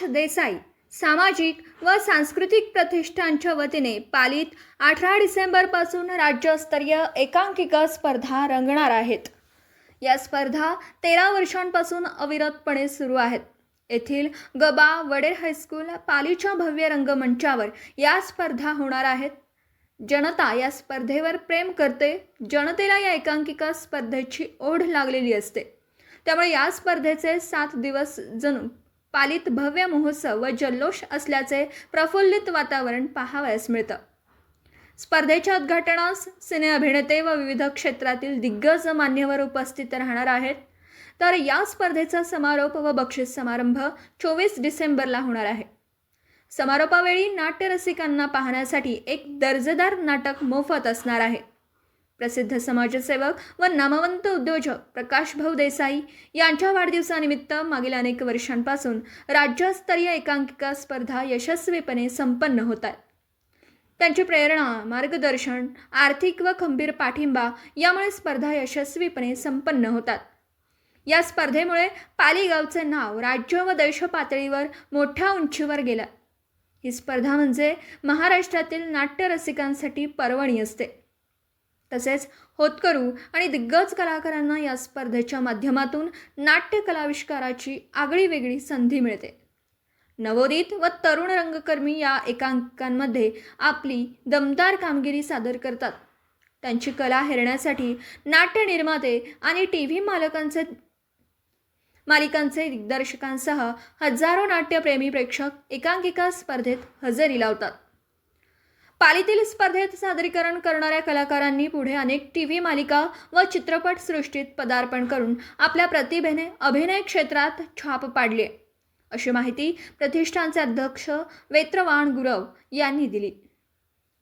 सुभाष देसाई सामाजिक व सांस्कृतिक प्रतिष्ठानच्या वतीने पालीत अठरा डिसेंबरपासून राज्यस्तरीय एकांकिका स्पर्धा रंगणार आहेत. या स्पर्धा तेरा वर्षांपासून अविरतपणे सुरू आहेत. येथील गबा वडेर हायस्कूल पालीच्या भव्य रंगमंचावर या स्पर्धा होणार आहेत. जनता या स्पर्धेवर प्रेम करते जनतेला या एकांकिका स्पर्धेची ओढ लागलेली असते. त्यामुळे या स्पर्धेचे सात दिवस जणू पालित भव्य महोत्सव व जल्लोष असल्याचे प्रफुल्लित वातावरण पाहावयास मिळतं. स्पर्धेच्या उद्घाटनास सिने अभिनेते व विविध क्षेत्रातील दिग्गज मान्यवर उपस्थित राहणार आहेत. तर या स्पर्धेचा समारोप व बक्षीस समारंभ चोवीस डिसेंबरला होणार आहे. समारोपावेळी नाट्यरसिकांना पाहण्यासाठी एक दर्जेदार नाटक मोफत असणार आहे. प्रसिद्ध समाजसेवक व नामवंत उद्योजक प्रकाश भाऊ देसाई यांच्या वाढदिवसानिमित्त मागील अनेक वर्षांपासून राज्यस्तरीय एकांकिका स्पर्धा यशस्वीपणे संपन्न होत आहेत. त्यांची प्रेरणा मार्गदर्शन आर्थिक व खंबीर पाठिंबा यामुळे स्पर्धा यशस्वीपणे संपन्न होतात. या स्पर्धेमुळे पाली गावचे नाव राज्य व देश पातळीवर मोठ्या उंचीवर गेलं. ही स्पर्धा म्हणजे महाराष्ट्रातील नाट्यरसिकांसाठी पर्वणी असते. तसेच होतकरू आणि दिग्गज कलाकारांना या स्पर्धेच्या माध्यमातून नाट्यकलाविष्काराची आगळी वेगळी संधी मिळते. नवोदित व तरुण रंगकर्मी या एकांकांमध्ये आपली दमदार कामगिरी सादर करतात. त्यांची कला हेरण्यासाठी नाट्य निर्माते आणि टी व्ही मालकांचे मालिकांचे दिग्दर्शकांसह हजारो नाट्यप्रेमी प्रेक्षक एकांकिका स्पर्धेत हजेरी लावतात. पालीतील स्पर्धेत सादरीकरण करणाऱ्या कलाकारांनी पुढे अनेक टी व्ही मालिका व चित्रपट सृष्टीत पदार्पण करून आपल्या प्रतिभेने अभिनय क्षेत्रात छाप पाडली अशी माहिती प्रतिष्ठानचे अध्यक्ष वेत्रवाण गुरव यांनी दिली.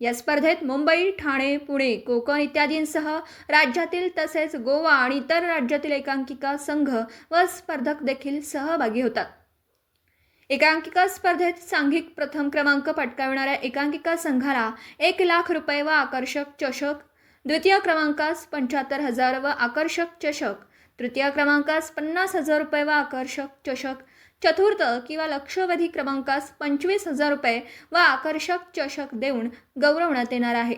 या स्पर्धेत मुंबई ठाणे पुणे कोकण इत्यादींसह राज्यातील तसेच गोवा आणि इतर राज्यातील एकांकिका संघ व स्पर्धक देखील सहभागी होतात. एकांकिका स्पर्धेत सांघिक प्रथम क्रमांक पटकाविणाऱ्या एकांकिका संघाला एक लाख रुपये व आकर्षक चषक द्वितीय क्रमांकास पंच्याहत्तर हजार व आकर्षक चषक तृतीय क्रमांकास पन्नास हजार रुपये व आकर्षक चषक चतुर्थ किंवा लक्षवेधी क्रमांकास पंचवीस हजार रुपये व आकर्षक चषक देऊन गौरवण्यात येणार आहे.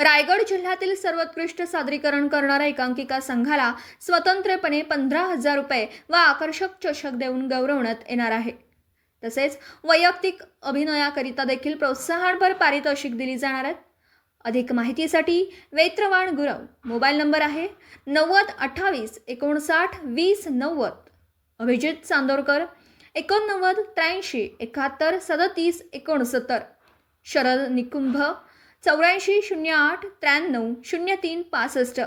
रायगड जिल्ह्यातील सर्वोत्कृष्ट सादरीकरण करणाऱ्या एकांकिका संघाला स्वतंत्रपणे पंधरा हजार रुपये व आकर्षक चषक देऊन गौरवण्यात येणार आहे. तसेच वैयक्तिक अभिनयाकरिता देखील प्रोत्साहनपर पारितोषिक दिली जाणार आहेत अधिक माहितीसाठी वेत्रवाण गुरव मोबाईल नंबर आहे नव्वद अठ्ठावीस एकोणसाठ वीस नव्वद. अभिजित चांदोरकर एकोणनव्वद त्र्याऐंशी एकाहत्तर सदतीस एकोणसत्तर. शरद निकुंभ चौऱ्याऐंशी शून्य आठ त्र्याण्णव शून्य तीन पासष्ट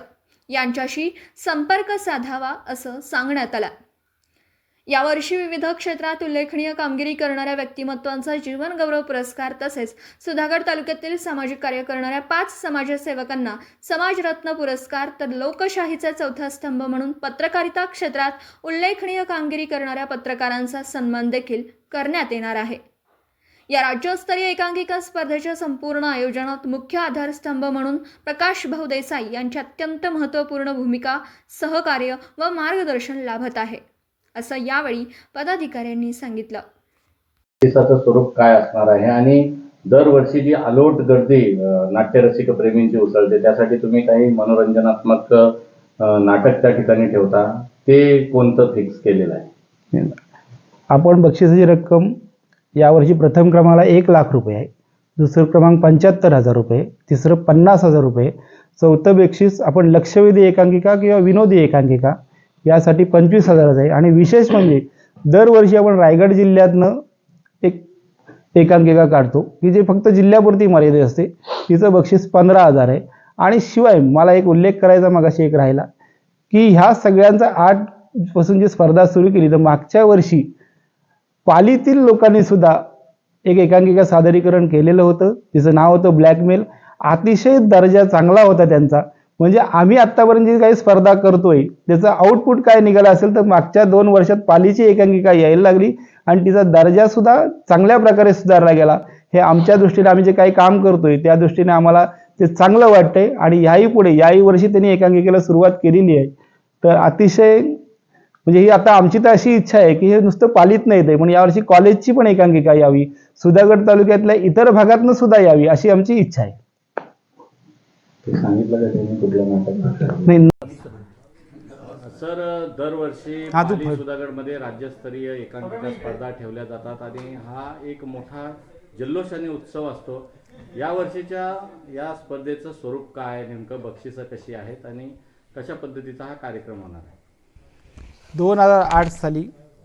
यांच्याशी संपर्क साधावा असं सांगण्यात आलं. यावर्षी विविध क्षेत्रात उल्लेखनीय कामगिरी करणाऱ्या व्यक्तिमत्वांचा जीवनगौरव पुरस्कार तसेच सुधागड तालुक्यातील सामाजिक कार्य करणाऱ्या पाच समाजसेवकांना समाजरत्न पुरस्कार तर लोकशाहीचा चौथा स्तंभ म्हणून पत्रकारिता क्षेत्रात उल्लेखनीय कामगिरी करणाऱ्या पत्रकारांचा सन्मान देखील करण्यात येणार आहे. या राज्यस्तरीय एकांकिका स्पर्धेच्या संपूर्ण आयोजनात मुख्य आधारस्तंभ म्हणून प्रकाश भाऊ देसाई यांची अत्यंत महत्त्वपूर्ण भूमिका सहकार्य व मार्गदर्शन लाभत आहे असं यावेळी पदाधिकाऱ्यांनी सांगितलं. दिवसाचं स्वरूप काय असणार आहे? आणि दरवर्षी जी अलोट गर्दी नाट्यरसिक प्रेमींची उसळते त्यासाठी तुम्ही काही मनोरंजनात्मक नाटक त्या ठिकाणी ठेवता? ते कोणतं फिक्स केलेलं आहे? आपण बक्षिसाची रक्कम यावर्षी प्रथम क्रमांकाला एक लाख रुपये आहे. दुसरं क्रमांक पंच्याहत्तर हजार रुपये तिसरं पन्नास हजार रुपये चौथं बक्षीस आपण लक्षवेधी एकांकिका किंवा विनोदी एकांकिका यासाठी पंचवीस हजाराचं आहे. आणि विशेष म्हणजे दरवर्षी आपण रायगड जिल्ह्यातनं एक एकांकिका काढतो. की जे फक्त जिल्ह्यापुरती मर्यादित असते तिचं बक्षीस पंधरा हजार आहे. आणि शिवाय मला एक उल्लेख करायचा मगाशी एक राहिला की ह्या सगळ्यांचा आठपासून जी स्पर्धा सुरू केली तर मागच्या वर्षी पालीतील लोकांनी सुद्धा एक एकांकिका सादरीकरण केलेलं होतं. तिचं नाव होतं ब्लॅकमेल. अतिशय दर्जा चांगला होता त्यांचा. म्हणजे आम्ही आत्तापर्यंत जी काही स्पर्धा करतोय त्याचं आउटपुट काय निघालं असेल तर मागच्या दोन वर्षात पालीची एकांकिका यायला लागली आणि तिचा दर्जा सुद्धा चांगल्या प्रकारे सुधारला गेला. हे आमच्या दृष्टीने आम्ही जे काही काम करतोय त्या दृष्टीने आम्हाला ते चांगलं वाटतंय आणि याही पुढे याही वर्षी त्यांनी एकांकिकेला सुरुवात केलेली आहे. तर अतिशय म्हणजे ही आता आमची तर अशी इच्छा आहे की हे नुसतं पालीत नाही येते पण यावर्षी कॉलेजची पण एकांकिका यावी सुधागड तालुक्यातल्या इतर भागातनं सुद्धा यावी अशी आमची इच्छा आहे. ते नाही सर दरवर्षी हा, तू पाली बोल. सुधागडमध्ये राज्यस्तरीय एकांकिका स्पर्धा ठेवल्या जातात आणि हा एक मोठा जल्लोष आणि उत्सव असतो. या वर्षीच्या या स्पर्धेचं स्वरूप काय आहे? नेमकं बक्षिसं कशी आहेत? आणि कशा पद्धतीचा हा कार्यक्रम होणार आहे? दोन हजार आठ साली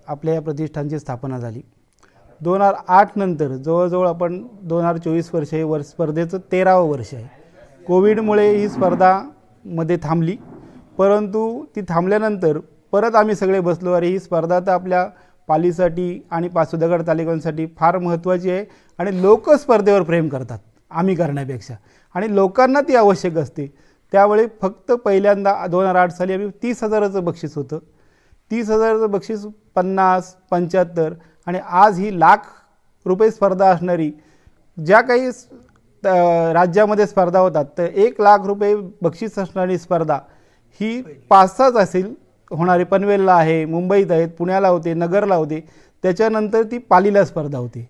आपल्या या प्रतिष्ठानची स्थापना झाली. दोन हजार आठ नंतर जवळजवळ आपण दोन हजार चोवीस वर्ष हे वर्ष स्पर्धेचं तेरावं वर्ष आहे. कोविडमुळे ही स्पर्धा मध्ये थांबली. परंतु ती थांबल्यानंतर परत आम्ही सगळे बसलो. अरे ही स्पर्धा तर आपल्या पालीसाठी आणि पासुदगड तालुक्यांसाठी फार महत्त्वाची आहे आणि लोक स्पर्धेवर प्रेम करतात आम्ही करण्यापेक्षा. आणि लोकांना ती आवश्यक असते. त्यावेळी फक्त पहिल्यांदा दोन हजार आठ साली आम्ही तीस हजाराचं बक्षीस होतं. तीस हजाराचं बक्षीस पन्नास पंच्याहत्तर आणि आज ही लाख रुपये स्पर्धा असणारी ज्या काही राज्यामध्ये स्पर्धा होतात तर एक लाख रुपये बक्षीस असणारी स्पर्धा ही पाच सहाच असेल होणारी पनवेलला आहे मुंबईत आहेत पुण्याला होते नगरला होते त्याच्यानंतर ती पालीला स्पर्धा होती.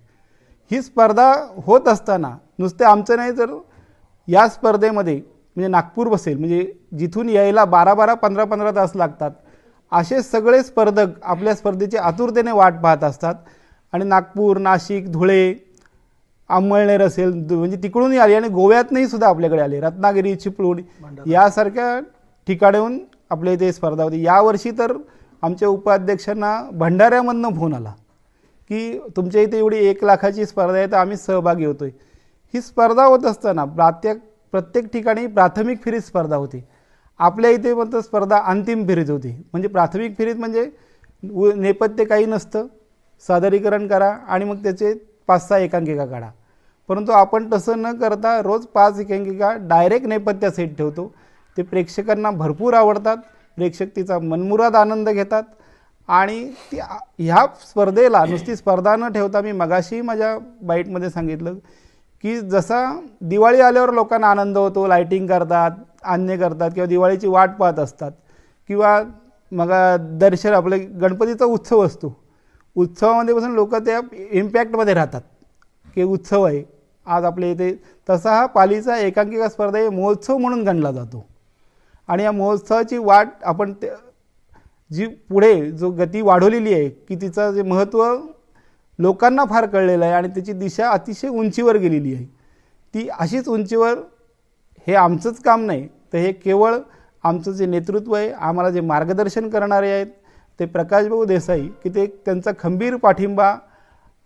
ही स्पर्धा होत असताना नुसते आमचं नाही तर या स्पर्धेमध्ये म्हणजे नागपूर बसेल म्हणजे जिथून यायला बारा बारा पंधरा पंधरा तास लागतात. असे सगळे स्पर्धक आपल्या स्पर्धेची आतुरतेने वाट पाहत असतात. आणि नागपूर नाशिक धुळे अंमळनेर असेल म्हणजे तिकडूनही आले आणि गोव्यातनंही सुद्धा आपल्याकडे आले. रत्नागिरी चिपळूण यासारख्या ठिकाणाहून आपल्या इथे स्पर्धा होती. यावर्षी तर आमच्या उपाध्यक्षांना भंडाऱ्यामधनं फोन आला की तुमच्या इथे एवढी एक लाखाची स्पर्धा आहे तर आम्ही सहभागी होतो आहे ही स्पर्धा होत असताना प्रत्येक प्रत्येक ठिकाणी प्राथमिक फेरीत स्पर्धा होती. आपल्या इथे मात्र स्पर्धा अंतिम फेरीत होती. म्हणजे प्राथमिक फेरीत म्हणजे उ- नेपथ्य काही नसतं. सादरीकरण करा आणि मग त्याचे पाच सहा एकांकिका काढा. परंतु आपण तसं न करता रोज पाच एकांकिका डायरेक्ट नेपथ्यासहित ठेवतो. ते प्रेक्षकांना भरपूर आवडतात. प्रेक्षक तिचा मनमुराद आनंद घेतात. आणि ती ह्या स्पर्धेला नुसती स्पर्धा न ठेवता मी मगाशी माझ्या बाईटमध्ये सांगितलं की जसा दिवाळी आल्यावर लोकांना आनंद होतो लाईटिंग करतात अन्य करतात किंवा दिवाळीची वाट पाहत असतात. किंवा मग दर्शन आपले गणपतीचा उत्सव असतो. उत्सवामध्ये पासून लोक त्या इम्पॅक्टमध्ये राहतात. की उत्सव आहे. आज आपल्या इथे तसा हा पालीचा एकांकिका स्पर्धा हे महोत्सव म्हणून गणला जातो. आणि या महोत्सवाची वाट आपण ते जी पुढे जो गती वाढवलेली आहे की तिचं जे महत्त्व लोकांना फार कळलेलं आहे आणि त्याची दिशा अतिशय उंचीवर गेलेली आहे. ती अशीच उंचीवर हे आमचंच काम नाही तर हे केवळ आमचं जे नेतृत्व आहे आम्हाला जे मार्गदर्शन करणारे आहेत ते प्रकाशभाऊ देसाई की ते त्यांचा खंबीर पाठिंबा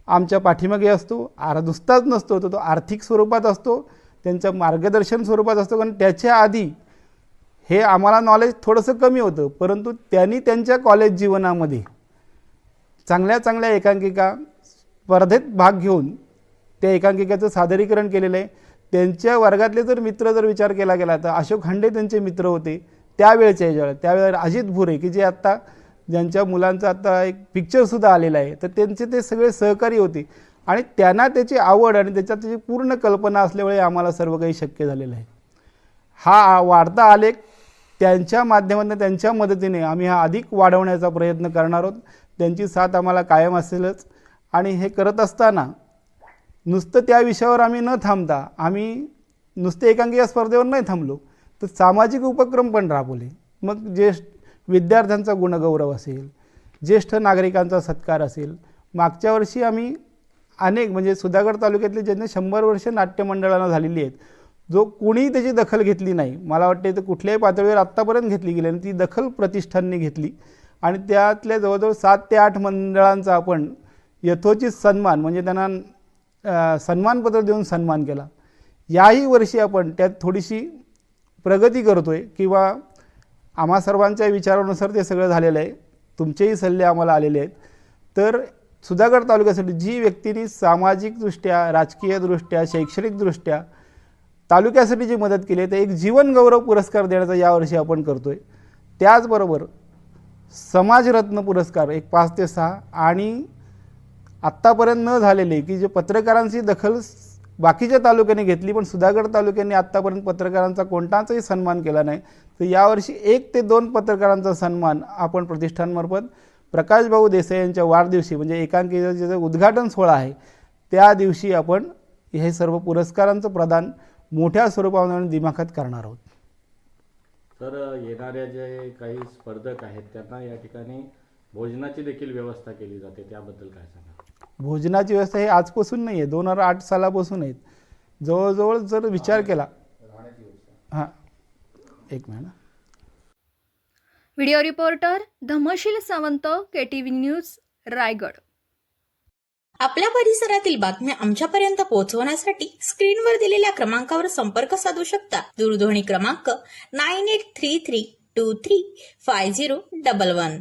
आमच्या पाठीमागे असतो. आर नुसताच नसतो तर तो आर्थिक स्वरूपात असतो त्यांचं मार्गदर्शन स्वरूपात असतो. कारण त्याच्या आधी हे आम्हाला नॉलेज थोडंसं कमी होतं परंतु त्यांनी त्यांच्या कॉलेज जीवनामध्ये चांगल्या चांगल्या एकांकिका स्पर्धेत भाग घेऊन त्या एकांकिकेचं सादरीकरण केलेलं आहे. त्यांच्या वर्गातले जर मित्र जर विचार केला गेला तर अशोक खांडे त्यांचे मित्र होते त्यावेळेच्या याच्यावर त्यावेळेला अजित भुरे की जे आत्ता ज्यांच्या मुलांचा आता एक पिक्चरसुद्धा आलेला आहे तर त्यांचे ते सगळे सहकारी होते. आणि त्यांना त्याची आवड आणि त्याच्यात त्याची पूर्ण कल्पना असल्यामुळे आम्हाला सर्व काही शक्य झालेलं आहे. हा वाढता आलेख त्यांच्या माध्यमातून त्यांच्या मदतीने आम्ही हा अधिक वाढवण्याचा प्रयत्न करणार आहोत. त्यांची साथ आम्हाला कायम असेलच. आणि हे करत असताना नुसतं त्या विषयावर आम्ही न थांबता आम्ही नुसते एकांकिका स्पर्धेवर नाही थांबलो तर सामाजिक उपक्रम पण राबवले. मग ज्येष्ठ विद्यार्थ्यांचा गुणगौरव असेल ज्येष्ठ नागरिकांचा सत्कार असेल मागच्या वर्षी आम्ही अनेक म्हणजे सुधागड तालुक्यातले ज्यांनी शंभर वर्ष नाट्यमंडळांना झालेली आहेत जो कुणीही त्याची दखल घेतली नाही मला वाटते तर कुठल्याही पातळीवर आत्तापर्यंत घेतली गेली आणि ती दखल प्रतिष्ठानने घेतली. आणि त्यातल्या जवळजवळ सात ते आठ मंडळांचा आपण यथोचित सन्मान म्हणजे त्यांना सन्मानपत्र देऊन सन्मान केला. याही वर्षी आपण त्यात थोडीशी प्रगती करतो आहे किंवा आम्हा सर्वांच्या विचारानुसार ते सगळं झालेलं आहे. तुमचेही सल्ले आम्हाला आलेले आहेत. तर सुधागड तालुक्यासाठी जी व्यक्तींनी सामाजिकदृष्ट्या राजकीयदृष्ट्या शैक्षणिकदृष्ट्या तालुक्यासाठी जी मदत केली आहे ते एक जीवनगौरव पुरस्कार देण्याचा यावर्षी आपण करतो आहे त्याचबरोबर समाजरत्न पुरस्कार एक पाच ते सहा आणि आत्तापर्यंत न झालेले की जे पत्रकारांची दखल बाकीच्या तालुक्यांनी घेतली पण सुधागड तालुक्यांनी आत्तापर्यंत पत्रकारांचा कोणताचाही सन्मान केला नाही. तर यावर्षी एक ते दोन पत्रकारांचा सन्मान आपण प्रतिष्ठानमार्फत प्रकाशभाऊ देसाई यांच्या वाढदिवशी म्हणजे एकांकिकेचा जे उद्घाटन सोहळा आहे त्या दिवशी आपण हे सर्व पुरस्कारांचं प्रदान मोठ्या स्वरूपामध्ये दिमाखात करणार आहोत. तर येणाऱ्या जे काही स्पर्धक आहेत त्यांना या ठिकाणी भोजनाची देखील व्यवस्था केली जाते. त्याबद्दल काय सांगा भोजनाची व्यवस्था ही आजपासून नाही आहे दोन हजार आठ सालापासून आहेत. जवळजवळ जर विचार केला हां. एक minute video reporter Dhamsheel Sawant K T V news Raigad. आपल्या परिसरातील बातम्या आमच्यापर्यंत पोहोचवण्यासाठी स्क्रीनवर दिलेल्या क्रमांकावर संपर्क साधू शकता. दूरध्वनी क्रमांक nine eight three three two three five zero double one.